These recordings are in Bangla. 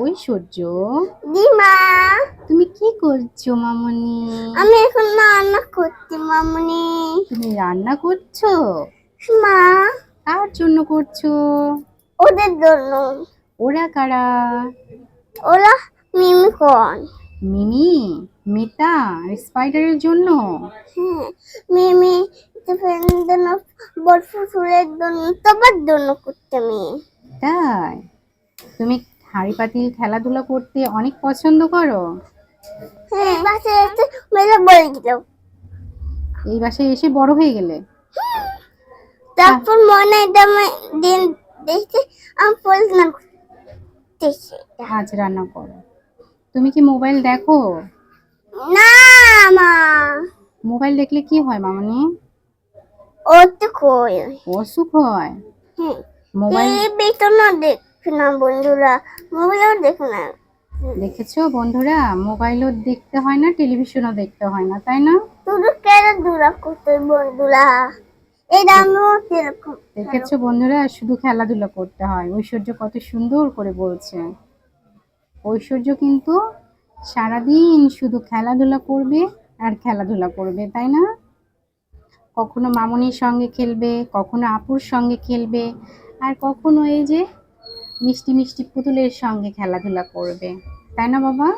ঐশ্বর্য দিমা। তুমি কি করছ মামনি? আমি এখন রান্না করছি মামনি। তুমি রান্না করছ? মা। কার জন্য করছ? ওদের জন্য। ওরা কারা? ওরা মিমি কন। মিমি? মিতা? স্পাইডারের জন্য? হ্যাঁ মিমি জন্য বরফ ফুলের জন্য সবার জন্য করতে আমি। তাই? তুমি হাঁড়ি পাতিল খেলাধুলা করতে অনেক পছন্দ করো? হ্যাঁ বাসে এসে মেলে দিল এই বাসায় এসে বড় হয়ে গেলে? তারপর মনে দিন দেখতে আমি পড়াশোনা আজ রান্না করো। তুমি কি মোবাইল দেখো? না মা। মোবাইল দেখলে কি হয় মামনি? তো কই অসুখ হয়? হ্যাঁ। মোবাইল টিভি তো না দেখি না বন্ধুরা মোবাইলও দেখে না। দেখেছ বন্ধুরা? মোবাইলও দেখতে হয় না টেলিভিশনও দেখতে হয় না তাই না? শুধু খেলাধুলা করতে বন্ধুরা? দেখেছ বন্ধুরা? শুধু খেলাধুলা করতে হয়। ঐশ্বর্য কত সুন্দর করে বলছে। ঐশ্বর্য কিন্তু সারাদিন শুধু খেলাধুলা করবে আর খেলাধুলা করবে তাই না? কখনো মামনির সঙ্গে খেলবে কখনো আপুর সঙ্গে খেলবে আর কখনো এই যে মিষ্টি মিষ্টি পুতুলের সঙ্গে খেলাধুলা করবে। তাই না বাবা?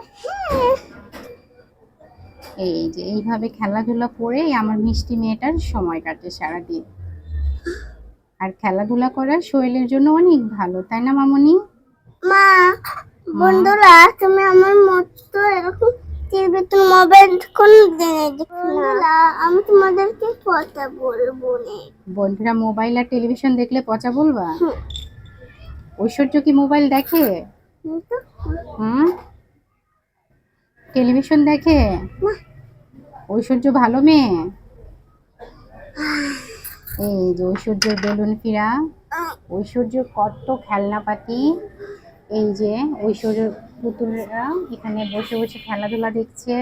এই যে এইভাবে খেলাধুলা করেই আমার মিষ্টি মেয়েটার সময় কাটে সারাদিন। আর খেলাধুলা করা শরীরের জন্য অনেক ভালো তাই না মামনি? মা বন্ধুরা তুমি আমার মতো এরকম টিভিতে মোবাইল কোন দিনে আমি তোমাদেরকে কথা বলব বন্ধুরা মোবাইল আর টেলিভিশন দেখলে পচা বলবা। ঐশ্বর্য কি মোবাইল দেখে? হুম? টেলিভিশন দেখে? ঐশ্বর্য ভালো মেয়ে? এই যে ঐশ্বর্যের বেলুন ফিরা ঐশ্বর্য কত খেলনাপাতি। এই যে ঐশ্বর্য পুতুলরা এখানে বসে বসে খেলাধুলা দেখছে।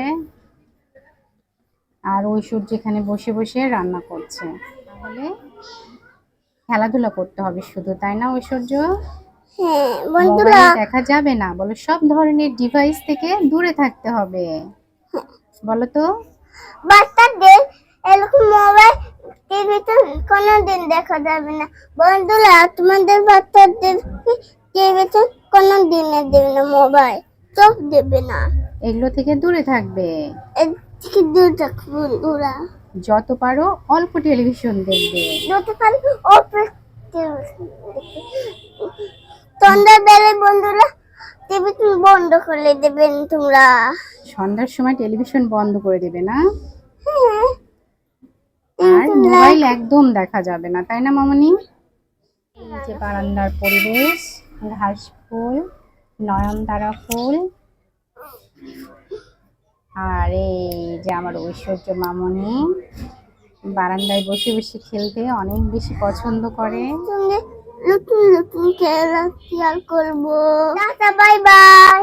আর ঐশ্বর্য এখানে বসে বসে রান্না করছে। তাহলে খেলাধুলা করতে হবে শুধু তাই না ঐশ্বর্য? বন্ধুরা মোবাইল দেখা যাবে না। বলো সব ধরনের ডিভাইস থেকে দূরে থাকতে হবে। বলো তো। বাচ্চাদের এরকম মোবাইল টিভিতে কোনোদিন দেখা যাবে না। বন্ধুরা তোমাদের বাচ্চাদেরকে টিভিতে কোনো দিনে দেবে না মোবাইল চোখ দেবে না। এগুলো থেকে দূরে থাকবে। থেকে দূর থাকো বন্ধুরা। যত পারো অল্প টেলিভিশন দেখবে। যত পারি অপেক সন্ধ্যাবেলায় বন্ধুরা টিভি বন্ধ করে দেবেন তোমরা। সন্ধ্যার সময় টেলিভিশন বন্ধ করে দেবে না? হ্যাঁ। আর মোবাইল একদম দেখা যাবে না তাই না মামনি? এই যে বারান্দার পরিবেশ ঘাস ফুল নয়নতারা ফুল। আর এই যে আমার ঐশ্বর্য মামনি বারান্দায় বসে বসে খেলতে অনেক বেশি পছন্দ করে। নতুন নতুন খেলা খেয়াল করব। Tata bye bye